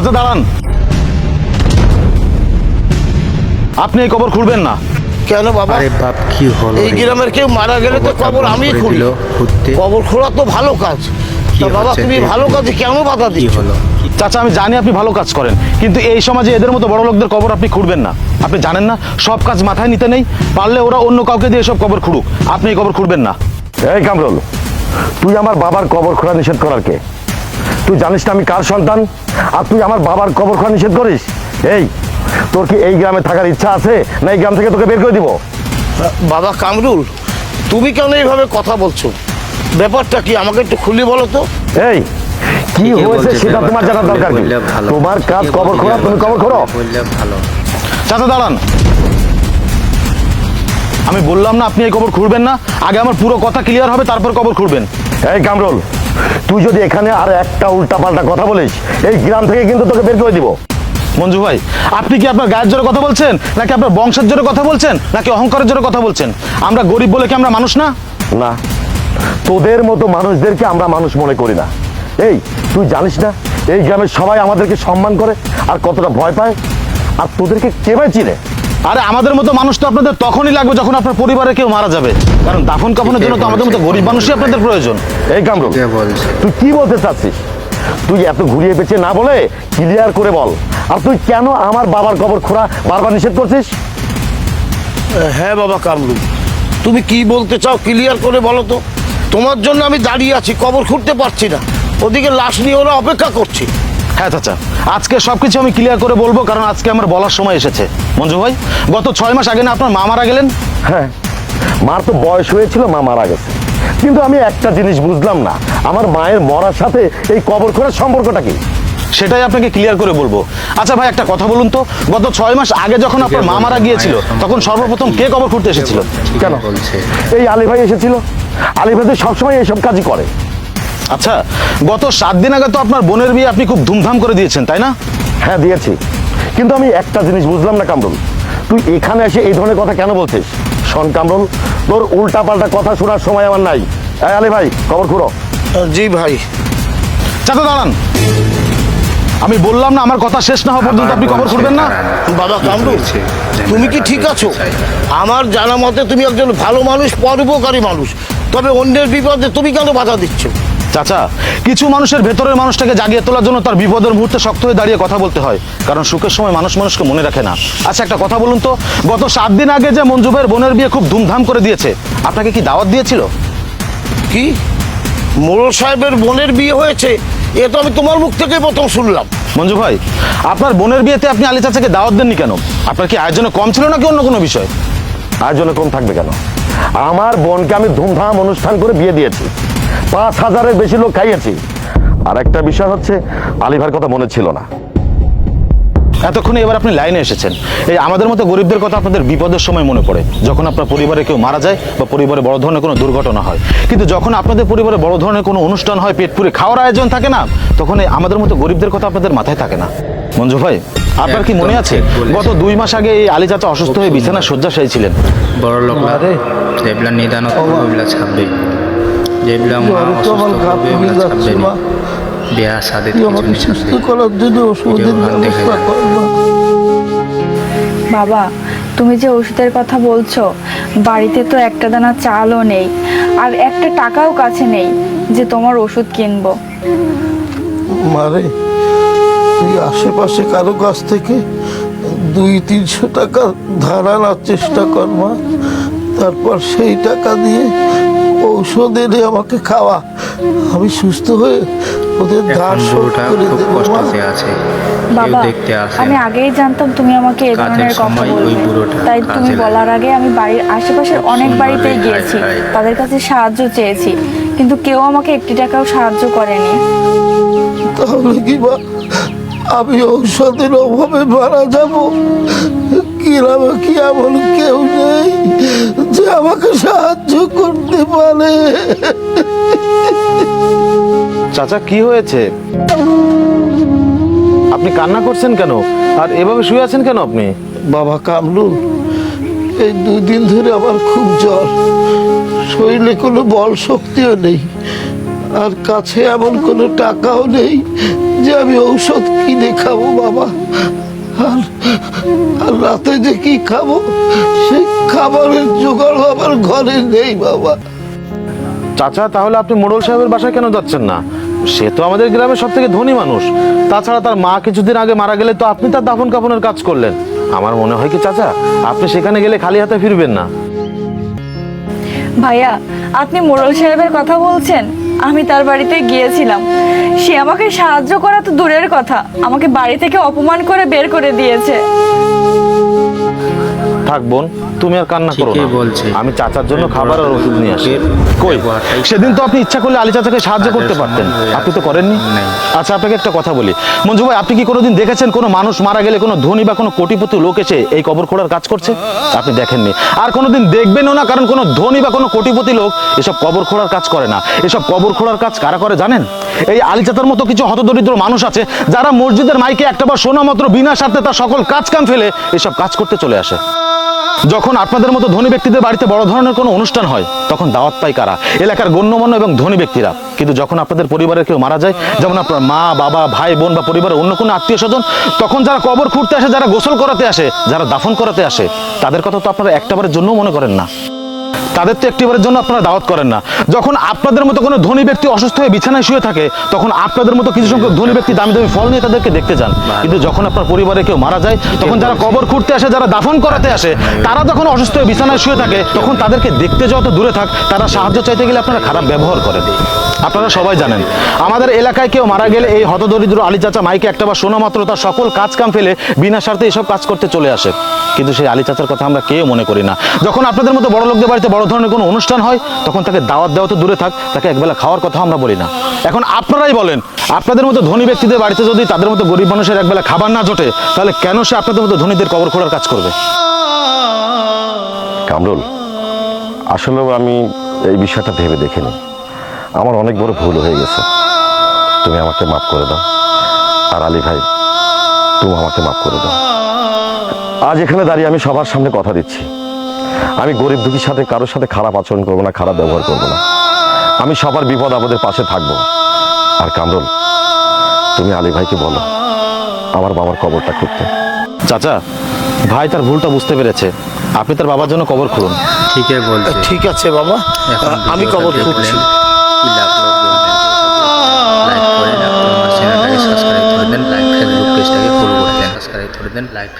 চাচা দাঁড়ান। আপনি এই কবর খুঁড়বেন না। কেন বাবা? আরে বাপ কি হলো এই গ্রামের কেউ মারা গেলে তো কবর আমি খুঁড়তে। কবর খোঁড়া তো ভালো কাজ। তা বাবা তুমি ভালো কাজে কেন বাধা দিচ্ছ? হলো? চাচা আমি জানি আপনি ভালো কাজ করেন কিন্তু এই সমাজে এদের মতো বড় লোকদের কবর আপনি খুঁড়বেন না। আপনি জানেন না সব কাজ মাথায় নিতে নেই পারলে ওরা অন্য কাউকে দিয়ে সব কবর খুঁড়ুক। আপনি এই কবর খুঁড়বেন না। এই কামরুল তুই আমার বাবার কবর খোঁড়া নিষেধ করার কে? তুই জানিস না আমি কার সন্তান? আর তুই আমার বাবার কবর খোঁড়া নিষেধ করিস? এই তোর কি এই গ্রামে থাকার ইচ্ছা আছে? না এই গ্রাম থেকে তোকে বের করে দিব? বাবা কামরুল তুমি কেন এইভাবে কথা বলছো? ব্যাপারটা কি আমাকে একটু খুলে বলো তো? এই কি হয়েছে সেটা তোমার জানার দরকার কি? তোমার কাজ কবর খোঁড়া তুমি কবর খোঁড়ো। চাচা দাঁড়ান। আমি বললাম না আপনি এই কবর খুঁড়বেন না। আগে আমার পুরো কথা ক্লিয়ার হবে তারপর কবর খুঁড়বেন। এই কামরুল তুই যদি এখানে আর একটা উল্টা পাল্টা কথা বলিস এই গ্রাম থেকে কিন্তু তোকে বের করে দিব। মঞ্জু ভাই আপনি কি আপনার গায়ের জোরে কথা বলছেন? নাকি আপনার বংশের জোরে কথা বলছেন? নাকি অহংকারের জোরে কথা বলছেন? আমরা গরিব বলে কি আমরা মানুষ না? না তোদের মতো মানুষদেরকে আমরা মানুষ মনে করি না। এই তুই জানিস না এই গ্রামের সবাই আমাদেরকে সম্মান করে আর কতটা ভয় পায়? আর তোদেরকে কে চিনে? আরে আমাদের মতো মানুষ তো আপনাদের তখনই লাগবে যখন আপনার পরিবারে কেউ মারা যাবে। কারণ দাফন কাফনের জন্য তো আমাদের মতো গরিব মানুষই আপনাদের প্রয়োজন। এই কামরুল তুই কি বলতে চাচ্ছিস? তুই এত ঘুরিয়ে পেঁচে না বলে ক্লিয়ার করে বল। আর তুই কেন আমার বাবার কবর খোঁড়া বারবার নিষেধ করছিস? হ্যাঁ বাবা কামরুল তুমি কি বলতে চাও ক্লিয়ার করে বলো তো। তোমার জন্য আমি দাঁড়িয়ে আছি কবর খুঁড়তে পারছি না। ওদিকে লাশ নিয়ে ওরা অপেক্ষা করছে। হ্যাঁ চাচা। আজকে সবকিছু আমি ক্লিয়ার করে বলব কারণ আজকে আমার বলার সময় এসেছে। মঞ্জু ভাই গত ছয় মাস আগে না আপনার মা মারা গেলেন? হ্যাঁ। মার তো বয়স হয়েছিল মা মারা গেছে। কিন্তু আমি একটা জিনিস বুঝলাম না আমার মায়ের মরার সাথে এই কবর খোঁড়ার সম্পর্কটা কি? সেটাই আপনাকে ক্লিয়ার করে বলব। আচ্ছা ভাই একটা কথা বলুন তো গত ছয় মাস আগে যখন আপনার মা মারা গিয়েছিল তখন সর্বপ্রথম কে কবর খুঁড়তে এসেছিল? কেন? এই আলী ভাই এসেছিল। আলী ভাই তো সবসময় এইসব কাজই করে। আচ্ছা গত সাত দিন আগে তো আপনার বোনের বিয়ে আপনি খুব ধুমধাম করে দিয়েছেন তাই না? হ্যাঁ দিয়েছি। কিন্তু আমি একটা জিনিস বুঝলাম না কামরুল। তুই এখানে এসে এই ধরনের কথা কেন বলছিস? শোন কামরুল তোর উল্টা পাল্টা কথা শোনার সময় আমার নাই। এই আলী ভাই কবর খুঁড়ো। জি ভাই। চাচা দাঁড়ান। আমি বললাম না আমার কথা শেষ না হওয়া পর্যন্ত আপনি কবর খুঁড়বেন না? বাবা কামরুল তুমি কি ঠিক আছো? আমার জানা মতে তুমি একজন ভালো মানুষ পরোপকারী মানুষ। তবে অন্যের বিপদে তুমি কেন বাধা দিচ্ছ? চাচা কিছু মানুষের ভেতরের মানুষটাকে জাগিয়ে তোলার জন্য তার বিপদের মুহূর্তে শক্ত হয়ে দাঁড়িয়ে কথা বলতে হয় কারণ সুখের সময় মানুষ মানুষকে মনে রাখে না। আচ্ছা একটা কথা বলুন তো গত সাত দিন আগে যে মঞ্জু ভাইয়ের বোনের বিয়ে খুব ধুমধাম করে দিয়েছে আপনাকে কি দাওয়াত দিয়েছিল? কি? মোড়ল সাহেবের বোনের বিয়ে হয়েছে? এ তো আমি তোমার মুখ থেকে প্রথম শুনলাম। মঞ্জু ভাই আপনার বোনের বিয়েতে আপনি আলী চাচাকে দাওয়াত দেননি কেন? আপনার কি আয়োজনে কম ছিল নাকি অন্য কোনো বিষয়? আয়োজনে কম থাকবে কেন? আমার বোনকে আমি ধুমধাম অনুষ্ঠান করে বিয়ে দিয়েছি। পাঁচ হাজারের বেশি লোক খাইয়েছি। আর একটা বিষয় হচ্ছে আলিভার কথা মনে ছিল না। এতক্ষণে এবার আপনি লাইনে এসেছেন। এই আমাদের মতো গরিবদের কথা আপনাদের বিপদের সময় মনে পড়ে যখন আপনার পরিবারে কেউ মারা যায় বা পরিবারে বড় ধরনের কোনো দুর্ঘটনা হয়। কিন্তু যখন আপনাদের পরিবারে বড় ধরনের কোনো অনুষ্ঠান হয় পেট পুরে খাওয়ার আয়োজন থাকে না তখন এই আমাদের মতো গরিবদের কথা আপনাদের মাথায় থাকে না। মঞ্জু ভাই আপনার কি মনে আছে? গত দুই মাস আগে এই আলী চাচা অসুস্থ হয়ে বিছানা শয্যাশায়ী ছিলেন। বড় লোক নিদান ওইগুলা ছাপবে যেগুলা মা অসুস্থ হবে ওইগুলা ছাপবে না বিয়া সাদে করার জন্য ওষুধের ব্যবস্থা বাবা তুমি যে ওষুধের কথা বলছো বাড়িতে তো একটা দানা চালও নেই আর একটা টাকাও কাছে নেই যে তোমার ওষুধ কিনবো। মারে তুই আশেপাশে কারও কাছ থেকে দুই তিনশো টাকা ধার আনার চেষ্টা কর মা। তারপর সেই টাকা দিয়ে ঔষধ এনে আমাকে খাওয়া। আমি সুস্থ হয়ে ওদের ধার শোধ করে দেবো কষ্টতে আছে। বাবা দেখতে আসে আমি আগেই জানতাম তুমি আমাকে এই ধরনের কথা বলবে। তাই তুমি বলার আগে আমি বাড়ির আশেপাশের অনেক বাড়িতেই গিয়েছি। তাদের কাছে সাহায্য চেয়েছি। কিন্তু কেউ আমাকে একটি টাকাও সাহায্য করেনি। তাহলে কি বা আমি ঔষধের অভাবে মারা যাব। গ্রামে কি এমন কেউ নেই। আমাকে সাহায্য করতে পারে। চাচা কি হয়েছে? আপনি কান্না করছেন কেন? আর এভাবে শুয়ে আছেন কেন আপনি? বাবা কামরুল এই দুই দিন ধরে আমার খুব জ্বর। শরীরে কোনো বল শক্তিও নেই আর কাছে এমন কোনো টাকাও নেই যে আমি ঔষধ কিনে খাব বাবা। আর আর রাতে যে কি খাব সেই খাবারের জোগাড় আমার ঘরে নেই বাবা। চাচা তাহলে আপনি মোড়ল সাহেবের বাসায় কেন যাচ্ছেন না? সে তো আমাদের গ্রামের সব থেকে ধনী মানুষ। তাছাড়া তার মা কিছুদিন আগে মারা গেলে তো আপনি তার দাফন কাফনের কাজ করলেন। আমার মনে হয় কি চাচা আপনি সেখানে গেলে খালি হাতে ফিরবেন না। ভাইয়া আপনি মোড়ল সাহেবের কথা বলছেন? আমি তার বাড়িতে গিয়েছিলাম। সে আমাকে সাহায্য করা তো দূরের কথা। আমাকে বাড়ি থেকে অপমান করে বের করে দিয়েছে। থাক বোন তুমি আর কান্না করো না। আমি চাচার জন্য খাবার আর ওষুধ নিয়ে আসি। কই? সেদিন তো আপনি ইচ্ছা করলে আলী চাচাকে সাহায্য করতে পারতেন। আপনি তো করেননি। আচ্ছা আপনাকে একটা কথা বলি। মঞ্জু ভাই আপনি কি কোনোদিন দেখেছেন কোনো মানুষ মারা গেলে কোনো ধনী বা কোনো কোটিপতি লোক এসে এই কবর খোঁড়ার কাজ করছে? আপনি দেখেননি। আর কোনোদিন দেখবেনও না কারণ কোনো ধনী বা কোনো কোটিপতি লোক এসব কবর খোঁড়ার কাজ করে না। এসব কবর খোঁড়ার কাজ কারা করে জানেন? এই আলী চাচার মতো কিছু হতদরিদ্র মানুষ আছে যারা মসজিদের মাইকে একটাবার শোনা মাত্র বিনা স্বার্থে তার সকল কাজ কাম ফেলে এসব কাজ করতে চলে আসে। যখন আপনাদের মতো ধনী ব্যক্তিদের বাড়িতে বড় ধরনের কোনো অনুষ্ঠান হয়, তখন দাওয়াত পায় কারা? এলাকার গণ্যমান্য এবং ধনী ব্যক্তিরা। কিন্তু যখন আপনাদের পরিবারের কেউ মারা যায়, যেমন আপনার মা, বাবা, ভাই, বোন বা পরিবারের অন্য কোনো আত্মীয় স্বজন, তখন যারা কবর খুঁড়তে আসে, যারা গোসল করাতে আসে, যারা দাফন করাতে আসে, তাদের কথা তো আপনারা একটাবারের জন্য মনে করেন না। তাদের তো একটিবারের জন্য আপনারা দাওয়াত করেন না। যখন আপনাদের মতো কোনো ধনী ব্যক্তি অসুস্থ হয়ে বিছানায় শুয়ে থাকে তখন আপনাদের মতো কিছু সংখ্যক ধনী ব্যক্তি দামি দামি ফল নিয়ে তাদেরকে দেখতে যান। কিন্তু যখন আপনার পরিবারে কেউ মারা যায় তখন যারা কবর খুঁড়তে আসে যারা দাফন করাতে আসে তারা যখন অসুস্থ হয়ে বিছানায় শুয়ে থাকে তখন তাদেরকে দেখতে যত দূরে থাক তারা সাহায্য চাইতে গেলে আপনারা খারাপ ব্যবহার করেন। আপনারা সবাই জানেন। আমাদের এলাকায় কেউ মারা গেলে এই হতদরিদ্র আলী চাচা মাইকে একটাবার শোনা মাত্র তার সকল কাজ কাম ফেলে বিনা স্বার্থে এসব কাজ করতে চলে আসে। কিন্তু সেই আলী চাচার কথা আমরা কেউ মনে করি না। যখন আপনাদের মতো বড় লোকদের বাড়িতে বড় ধরনের কোনো অনুষ্ঠান হয়, তখন তাকে দাওয়াত দেওয়া তো দূরে থাক, তাকে একবেলা খাওয়ার কথা আমরা বলি না। এখন আপনারাই বলেন, আপনাদের মতো ধনী ব্যক্তিদের বাড়িতে যদি তাদের মতো গরিব মানুষের একবেলা খাবার না জোটে, তাহলে কেন সে আপনাদের মতো ধনীদের কবর খোলার কাজ করবে? কামরুল, আসলেও আমি এই বিষয়টা ভেবে দেখিনি। আমার অনেক বড় ভুল হয়ে গেছে। তুমি আমাকে মাফ করে দাও। আর আলী ভাই, তুমি আমাকে মাফ করে দাও। আজ এখানে দাঁড়িয়ে আমি সবার সামনে কথা দিচ্ছি। আমি গরিব দুঃখীর সাথে কারোর সাথে খারাপ আচরণ করব না খারাপ ব্যবহার করব না। আমি সবার বিপদ আপদের পাশে থাকব। আর কামরুল তুমি আলী ভাইকে বলো আমার বাবার কবরটা করতে চাচা ভাই তার ভুলটা বুঝতে পেরেছে। আপনি তার বাবার জন্য কবর খুলুন ঠিকই বলছে। ঠিক আছে বাবা। আমি কবর খুঁজছি লাইক করে করে লাইক করে করে লাইক